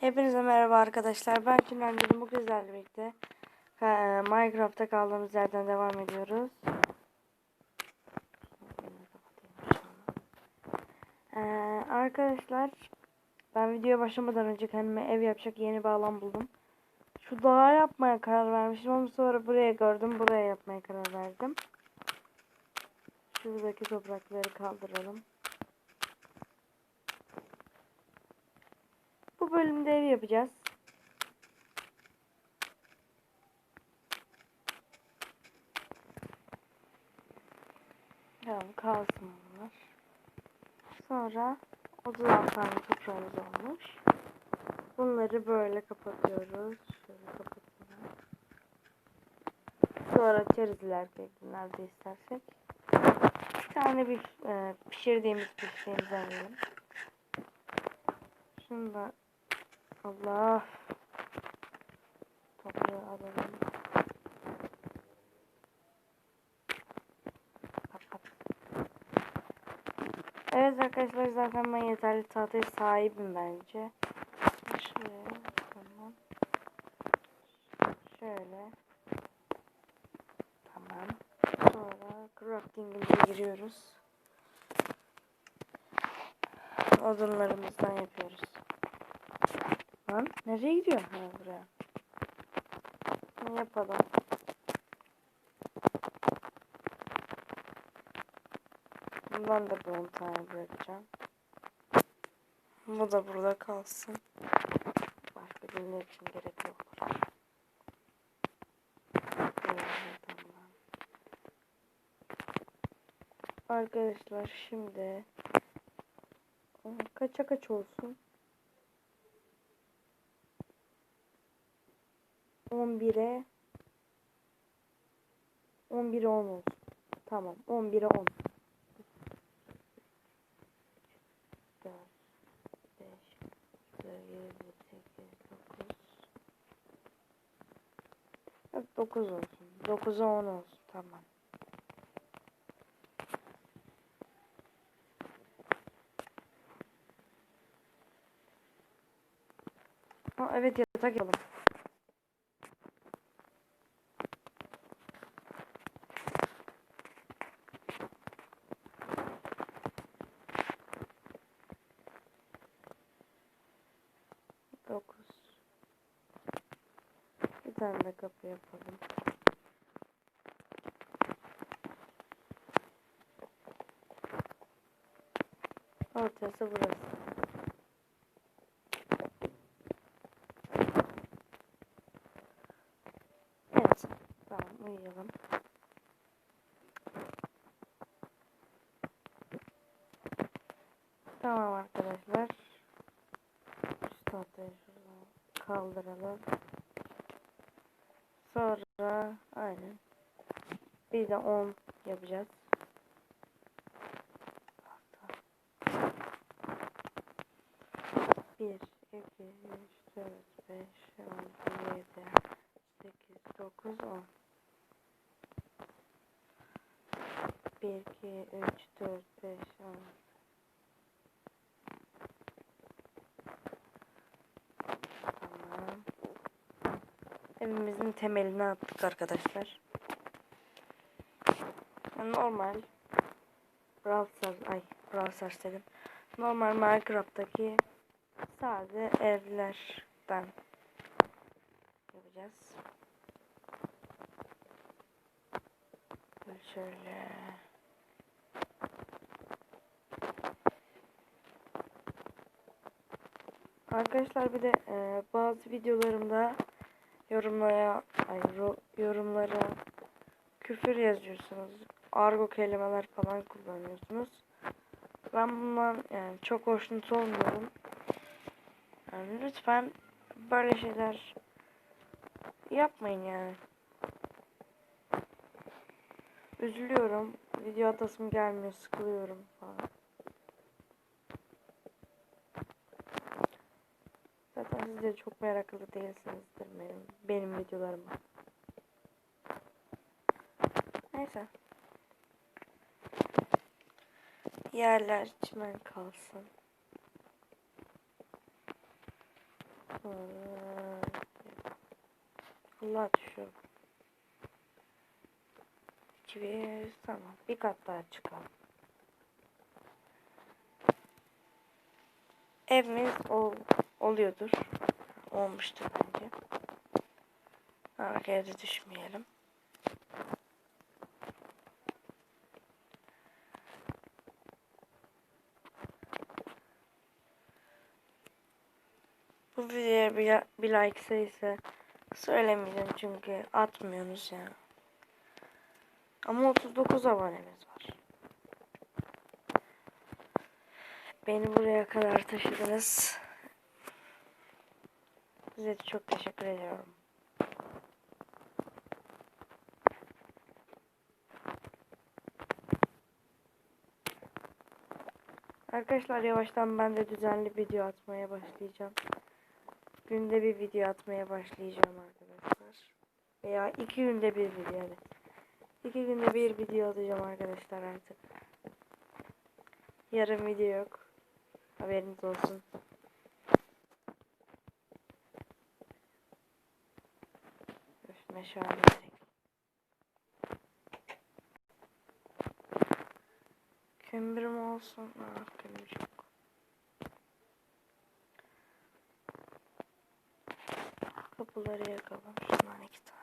Hepinize merhaba arkadaşlar. Ben Kimden Gülüm. Bu sizlerle e, Minecraft'ta kaldığımız yerden devam ediyoruz. Ee, arkadaşlar ben videoya başlamadan önce kendime ev yapacak yeni bir buldum. Şu dağa yapmaya karar vermiştim ama sonra buraya gördüm. Buraya yapmaya karar verdim. Şuradaki toprakları kaldıralım. Bu bölümde ev yapacağız. Tamam kalsın bunlar. Sonra 36 tane toprağımız olmuş. Bunları böyle kapatıyoruz. Şöyle kapatalım. Sonra açarız ileriki günlerde istersek. Bir tane bir e, pişirdiğimiz şeyimizi alalım. Şunu da Allah toprağı alalım. Evet arkadaşlar zaten ben yeterli tahtaya sahibim bence. Şuraya tamam. Şöyle. Tamam. Sonra crafting'imize giriyoruz. Odunlarımızdan yapıyoruz. Lan nereye gidiyor? Ha buraya. Ne yapalım? Bundan da bir 10 tane bırakacağım. Bu da burada kalsın. Başka günler için. Böyle, tamam. Arkadaşlar şimdi kaça kaç olsun? 11'e 11'e 10 olsun. Tamam. 11'e 10. 4 5 7 8 9 Yok 9 olsun. 9'a 10 olsun. Tamam. Ha, evet yatak yapalım. Dokuz. Bir tane de kapı yapalım. Ortası burası. Evet. Tamam uyuyalım. Tamam arkadaşlar. Şu tahtayı şuradan kaldıralım. Sonra aynen. Bir de 10 yapacağız. Bir, iki, üç, dört, beş, altı, yedi, sekiz, dokuz, on. Bir, iki, üç, dört, beş, on. Tamam. Evimizin temelini attık arkadaşlar. Normal Brawl ay Brawl dedim. Normal Minecraft'taki sade evlerden yapacağız. Şöyle. Arkadaşlar bir de e, bazı videolarımda yorumlara ay yorumlara küfür yazıyorsunuz. Argo kelimeler falan kullanıyorsunuz. Ben bundan yani çok hoşnut olmuyorum. Yani lütfen böyle şeyler yapmayın yani. Üzülüyorum. Video atasım gelmiyor, sıkılıyorum falan. Zaten siz de çok meraklı değilsinizdir benim, benim videolarıma. Neyse. Yerler çimen kalsın. Allah düşüyor. İki bir tamam. Bir kat daha çıkalım. Evimiz ol, oluyordur. Olmuştur bence. Arkaya da düşmeyelim. Bu videoya bir, bir like sayısı söylemeyeceğim çünkü atmıyorsunuz ya. Ama 39 abonemiz var. Beni buraya kadar taşıdınız. Size çok teşekkür ediyorum. Arkadaşlar yavaştan ben de düzenli video atmaya başlayacağım. Günde bir video atmaya başlayacağım arkadaşlar. Veya iki günde bir video evet. İki günde bir video atacağım arkadaşlar artık. Yarın video yok. Haberiniz olsun. Meşale gerek. Kömür mü olsun? Ah kömür yok. Kapıları yakalım. Şundan iki tane.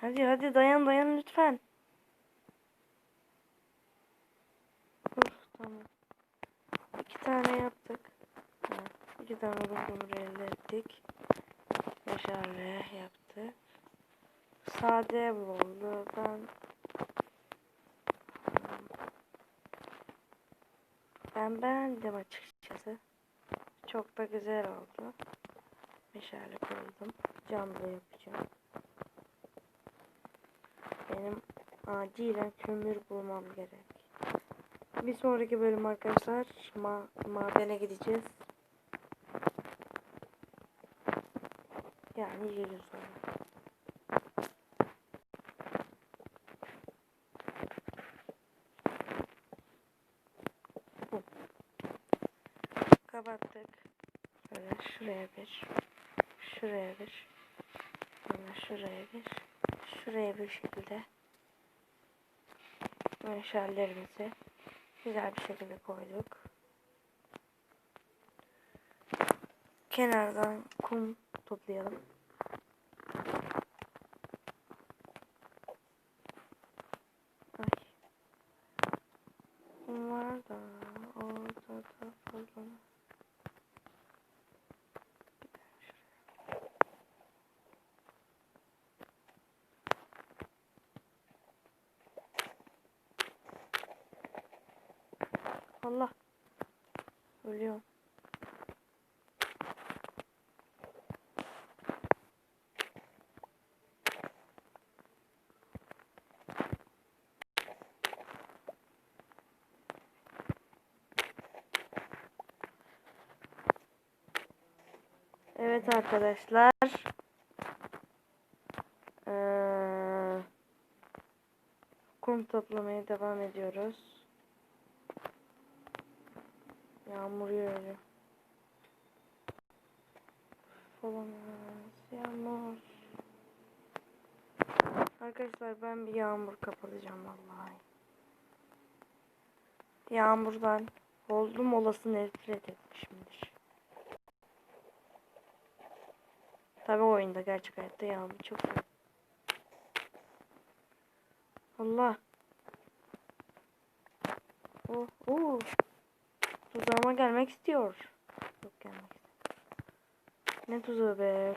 Hadi hadi dayan dayan lütfen. Dur tamam. İki tane yaptık. Ha, iki tane bulduğumu elde ettik. Meşale yaptık. Sade oldu. Ben ben beğendim açıkçası. Çok da güzel oldu. Meşale koydum. Cam da yapacağım. Benim acilen kömür bulmam gerek. Bir sonraki bölüm arkadaşlar ma madene gideceğiz. Yani yıl sonra. Kapattık. Böyle şuraya bir. Şuraya bir. Sonra şuraya bir. Şuraya bir şekilde. Meşallerimizi güzel bir şekilde koyduk. Kenardan kum toplayalım. Ay. Kum var da orada da fazla. Allah. Ölüyorum. Evet arkadaşlar. Ee, kum toplamaya devam ediyoruz. Yağmur yağıyor. Olamaz. Yağmur. Arkadaşlar ben bir yağmur kapatacağım vallahi. Yağmurdan oldum olası nefret etmişimdir. Tabi oyunda gerçek hayatta yağmur çok. Allah. Oh, oh. Tuzağıma gelmek istiyor. Yok gelmek istiyor. Ne tuzağı be.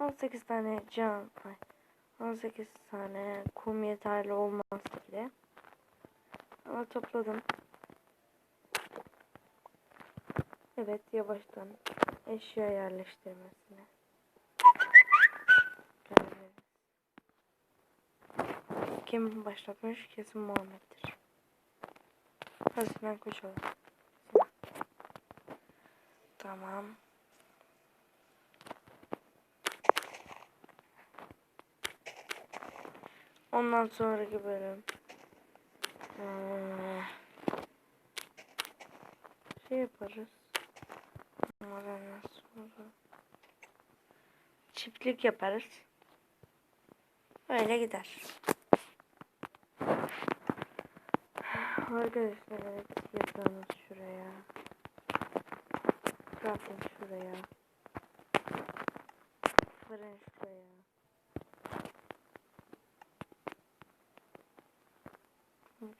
On sekiz tane cam. Ay. 18 tane kum yeterli olmaz bile. Ama topladım. Evet yavaştan eşya yerleştirmesine. Kim başlatmış? Kesin Muhammed'dir. Hadi Sinan. Sinan. Tamam. Ondan sonraki bölüm. Ee, şey yaparız. Ondan sonra çiftlik yaparız. Öyle gider. Arkadaşlar evet yapıyoruz şuraya. Zaten şuraya. Fırın şuraya.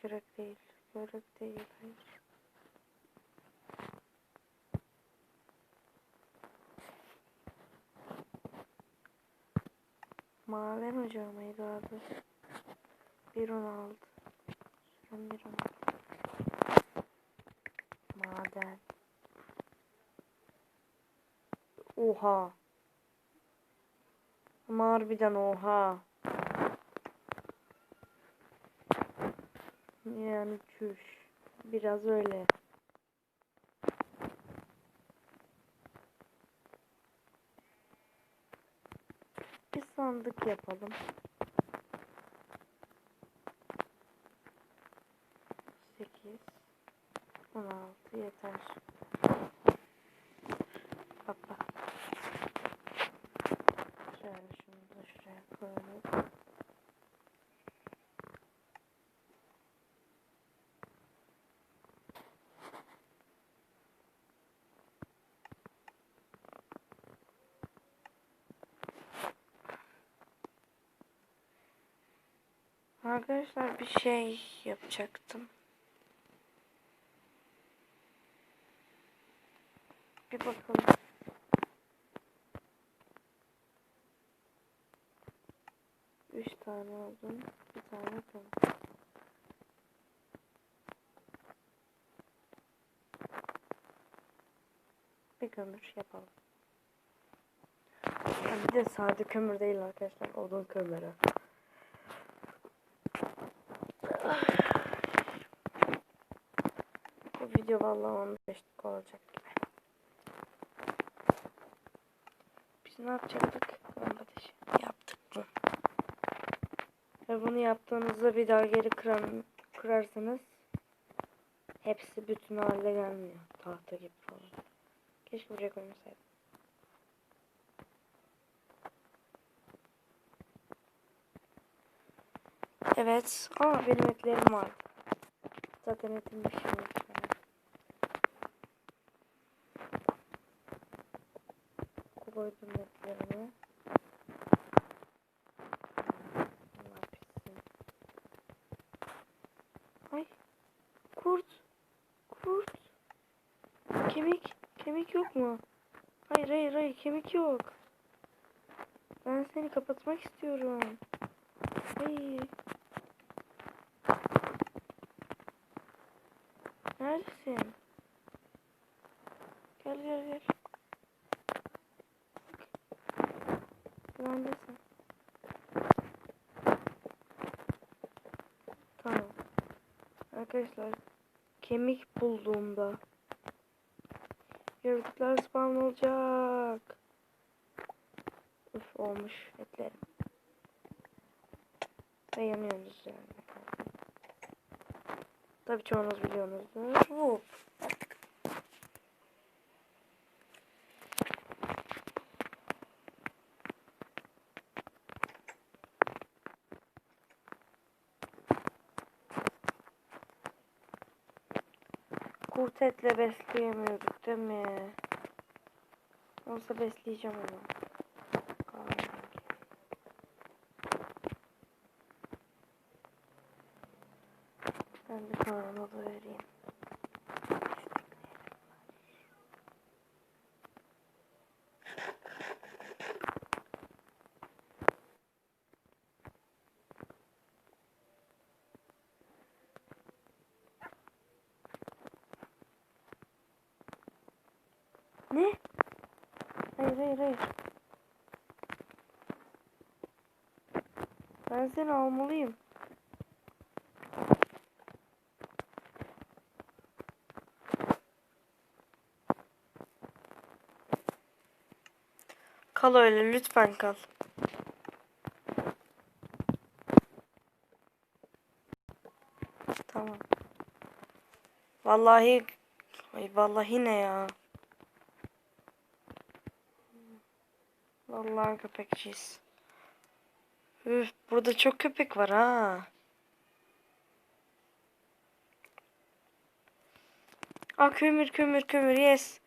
Gerek değil. Gerek değil. Hayır. Maden ocağı mıydı adı? 1.16 Sürüm 1.16 Maden Oha. Ama harbiden oha. Yani çüş Biraz öyle. Bir sandık yapalım. Sekiz, on altı. Yeter. Bak bak. Şöyle şunu da şuraya koyalım. Arkadaşlar bir şey yapacaktım. Bir bakalım. Üç tane oldu. Bir tane kaldı. Bir kömür yapalım. Bir de sade kömür değil arkadaşlar. Odun kömürü. Video vallahi 15 dakika olacak gibi. Biz ne yapacaktık? Lamba taşı. Yaptık bu. Ve bunu yaptığınızda bir daha geri kıran, kırarsanız hepsi bütün halde gelmiyor. Tahta gibi falan. Keşke buraya koymasaydım. Evet. Aa benim etlerim var. Zaten etim. Koydum etlerimi. Bunlar pişsin. Ay. Kurt. Kurt. Kemik. Kemik yok mu? Hayır hayır hayır kemik yok. Ben seni kapatmak istiyorum. Hayır. Neredesin? Gel gel gel. Güvendesin. Tamam. Arkadaşlar kemik bulduğumda yaratıklar spawn olacak. Üf olmuş etlerim. Ve yanıyorsunuz yani. Tabii çoğunuz biliyorsunuzdur. Whoop. Kurt etle besleyemiyorduk değil mi? Olsa besleyeceğim onu. Ne? Hayır hayır hayır. Ben seni almalıyım. Kal öyle lütfen kal. Tamam. Vallahi vallahi ne ya? Vallahi köpekçiyiz. Üf, burada çok köpek var ha. Aa kömür kömür kömür yes.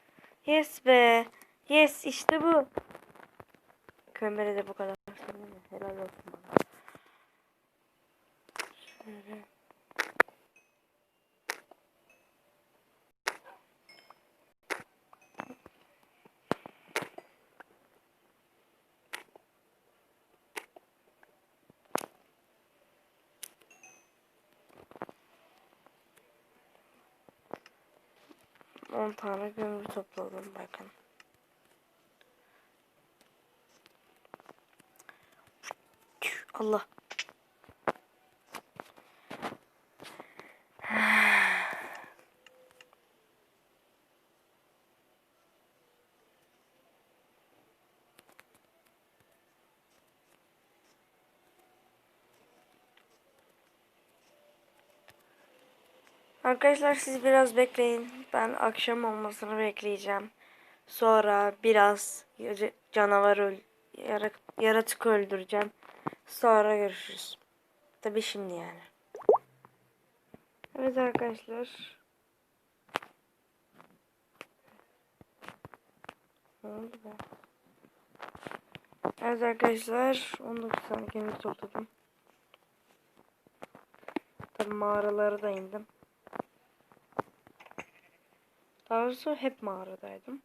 Yes be. Yes işte bu. Kömüre de bu kadar. Helal olsun bana. Şöyle. On tane kömür topladım bakın. Allah. Arkadaşlar siz biraz bekleyin. Ben akşam olmasını bekleyeceğim. Sonra biraz canavar öl yara- yaratık öldüreceğim. Sonra görüşürüz. Tabii şimdi yani. Evet arkadaşlar. Ne oldu be? Evet arkadaşlar 19 tane kömür topladım. Tabii mağaralara da indim. Daha doğrusu hep mağaradaydım.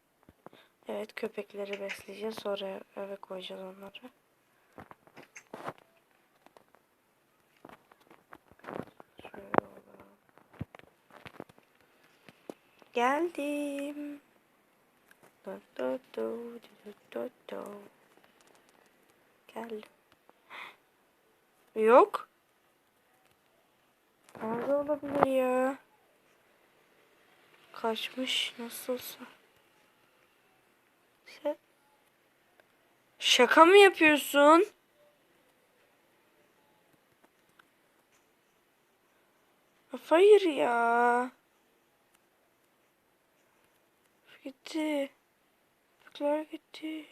Evet köpekleri besleyeceğiz. Sonra eve koyacağız onları. Geldim. Do, do, do, do, do, do. Geldim. Yok. Nerede olabilir ya? Kaçmış nasılsa. Sen... Şaka mı yapıyorsun? Hayır ya. Gitti. Köpekler gitti.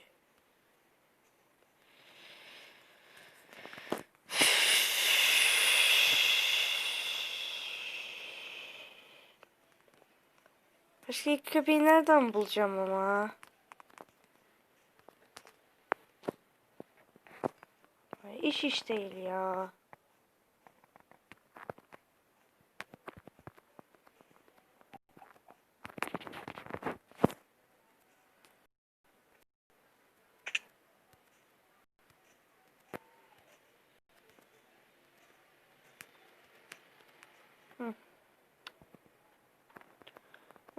Başka iki köpeği nereden bulacağım ama? İş iş değil ya.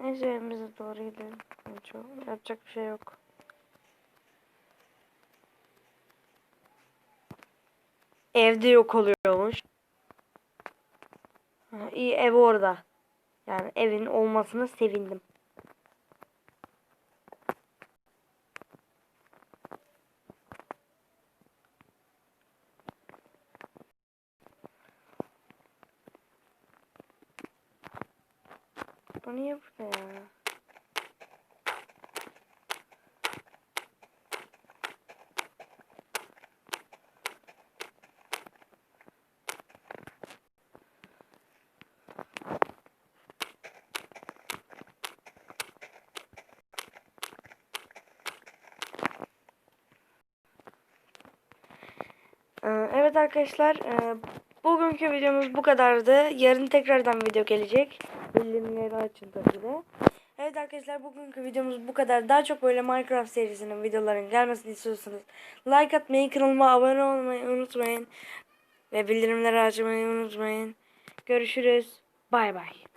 Neyse evimize doğru gidelim. Yapacak bir şey yok. Evde yok oluyormuş. İyi ev orada. Yani evin olmasına sevindim. Bu niye burada ya? Ee, Evet arkadaşlar, e, bugünkü videomuz bu kadardı. Yarın tekrardan video gelecek. Bildirimleri açın tabii de. Evet arkadaşlar, bugünkü videomuz bu kadar. Daha çok böyle Minecraft serisinin videoların gelmesini istiyorsanız like atmayı, kanalıma abone olmayı unutmayın. Ve bildirimleri açmayı unutmayın. Görüşürüz. Bay bay.